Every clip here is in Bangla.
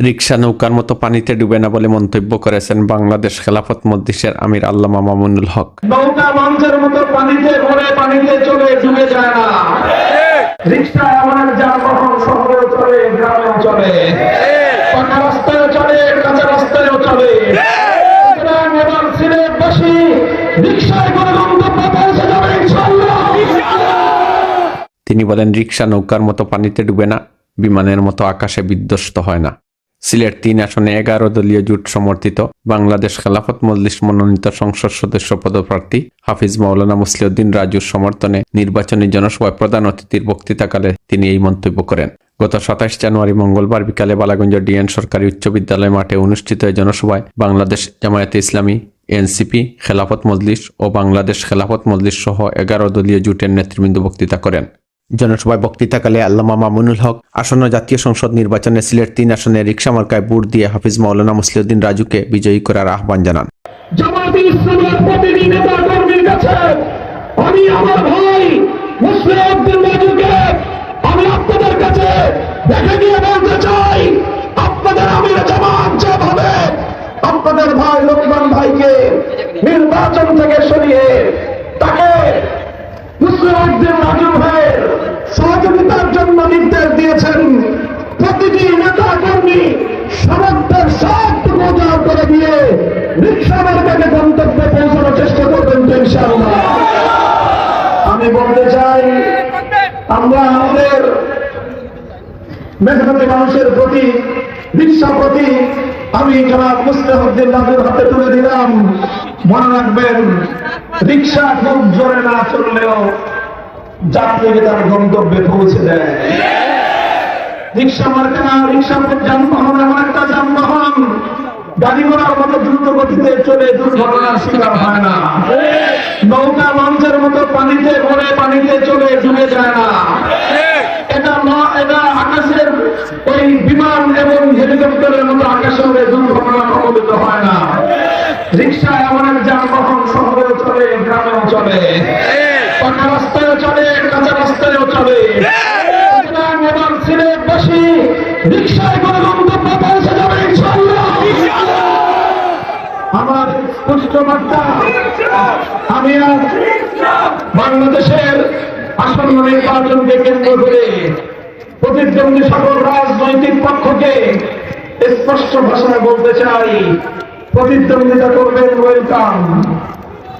রিকশা নৌকার মতো পানিতে ডুবে না বলে মন্তব্য করেছেন বাংলাদেশ খেলাফত মজলিসের আমির আল্লামা মামুনুল হক। নৌকা মতো পানিতে ভরে পানিতে চলে ডুবে যায় না। রিক্সা এমন এক যানবাহন শহরেও চলে গ্রামেও চলে। পাকা রাস্তায়ও চলে কাঁচা রাস্তায়ও চলে। সুতরাং এবার সিলেটবাসী রিক্সায় করে গন্তব্য পৌঁছে যাবে ইনশাআল্লাহ। তিনি বলেন রিক্সা নৌকার মতো পানিতে ডুবে না বিমানের মতো আকাশে বিধ্বস্ত হয় না। সিলেট তিন আসনে এগারো দলীয় জোট সমর্থিত বাংলাদেশ খেলাফত মজলিস মনোনীত সংসদ সদস্য পদপ্রার্থী হাফিজ মাওলানা মুসলিউদ্দিন রাজুর সমর্থনে নির্বাচনী জনসভায় প্রধান অতিথির বক্তৃতাকালে তিনি এই মন্তব্য করেন। গত সাতাশ জানুয়ারি মঙ্গলবার বিকালে বালাগঞ্জ ডিএন সরকারি উচ্চ বিদ্যালয় মাঠে অনুষ্ঠিত জনসভায় বাংলাদেশ জামায়াতে ইসলামী, এনসিপি, খেলাফত মজলিস ও বাংলাদেশ খেলাফত মজলিস সহ এগারো দলীয় জোটের নেতৃবৃন্দ বক্তৃতা করেন। জনসভায় বক্তৃতাকালে আল্লামা মামুনুল হক আসন্ন জাতীয় সংসদ নির্বাচনে সিলেট তিন আসনে রিক্সা মার্কায় ভোট দিয়ে হাফিজ মাওলানা মুসলিউদ্দিন রাজুকে বিজয়ী করার আহ্বান জানান। আপনাদের ভাই লোকমান ভাইকে নির্বাচন থেকে সরিয়ে সহযোগিতার জন্য নির্দেশ দিয়েছেন প্রতিটি নেতা কর্মী সমর্থের সবটুকু দেওয়া করে দিয়ে রিক্সা মার্কাকে গন্তব্যে পৌঁছানোর চেষ্টা করবেন আমি বলতে চাই, আমরা আমাদের মেহনতি মানুষের প্রতি, রিক্সা প্রতি আমি জনাব মুস্তাহুদ্দিন নাজুর হাতে তুলে দিলাম। মনে রাখবেন, রিক্সা খুব জোরে না চললেও যাত্রীকে তার গন্তব্যে পৌঁছে দেয়। রিক্সা মার্কা না রিক্সা যানবাহন, এমন একটা যানবাহন। গাড়ি ঘোড়ার মতো দ্রুত গতিতে চলে, দুর্ঘটনার শিকার হয় না। নৌকা মঞ্চের মতো পানিতে ভরে পানিতে চলে, ডুবে যায় না। এটা ন- এটা আকাশের ওই বিমান এবং হেলিকপ্টারের মতো আকাশে দুর্ঘটনা কবলিত হয় না। রিক্সা এমন এক যানবাহন শহরেও চলে গ্রামেও চলে পাকা রাস্তায়ও চলে কাঁচা রাস্তায়ও চলে সুতরাং এবার সিলেটবাসী রিক্সায় করে গন্তব্য পৌঁছে যাবে আমার স্পষ্ট বার্তা আমি আজ বাংলাদেশের আসন্ন নির্বাচনকে কেন্দ্র করে প্রতিদ্বন্দ্বী সকল রাজনৈতিক পক্ষকে স্পষ্ট ভাষায় বলতে চাই, প্রতিদ্বন্দ্বিতা করবেন ওয়েলকাম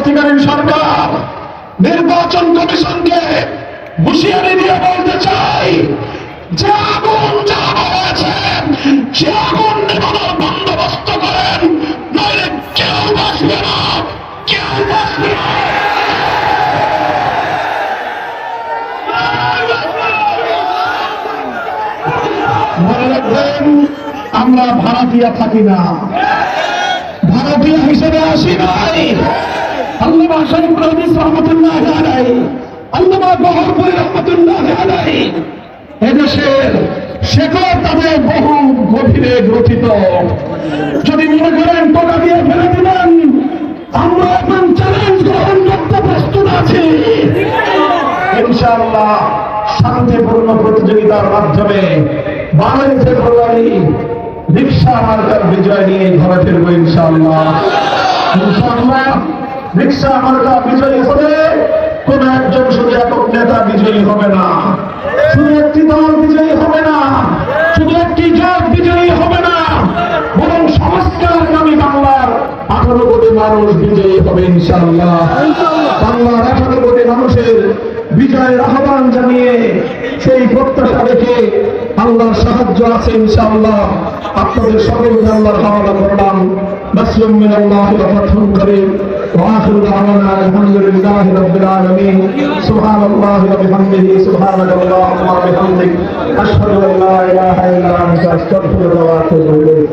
অন্তর্বর্তীকালীন সরকার, নির্বাচন কমিশনকে হুঁশিয়ারি দিয়ে বলতে চাই বন্দোবস্ত করেন, নইলে কেউ না, কেউ বাঁচবে আমরা ভাড়াটিয়া থাকি না। ভারতীয় হিসেবে আসি নাই। আল্লামা শরীফুল হাদিস রহমতুল্লাহ আলাই আল্লামা বহরপুরি রহমতুল্লাহ আলাই এদেশের শেখর তাদের বহু গভীরে গ্রথিত যদি মনে করেন টোকা দিয়ে ফেলে দিবেন আমরা এখন চ্যালেঞ্জ গ্রহণ করতে প্রস্তুত আছি ইনশাআল্লাহ শান্তিপূর্ণ প্রতিযোগিতার মাধ্যমে বারোই ফেব্রুয়ারি রিক্সা মার্কার বিজয় নিয়ে ঘরে ফিরবো ইনশাআল্লাহ ইনশাআল্লাহ রিক্সা মার্কা বিজয়ী হলে কোন একজন শুধু একক নেতা বিজয়ী হবে না। শুধু একটি দল বিজয়ী হবে না শুধু একটি জোট বিজয়ী হবে না বরং সংস্কার সংস্কারগামী বাংলার আঠারো কোটি মানুষ বিজয়ী হবে ইনশাআল্লাহ। বাংলার আঠারো কোটি মানুষের বিজয়ের আহ্বান জানিয়ে সেই প্রত্যাশা রেখে আল্লাহর সাহায্য আছে ইনশাআল্লাহ। আপনাদের সকলকে আল্লাহর হাওয়ালা করলাম নাসরুম মিনাল্লাহি ওয়া ফাতহুন করিম। وآخر دعوانا الحمد لله رب العالمين. سبحان الله وبحمده سبحانك اللهم وبحمدك أشهد أن لا إله إلا أنت أستغفرك وأتوب إليك.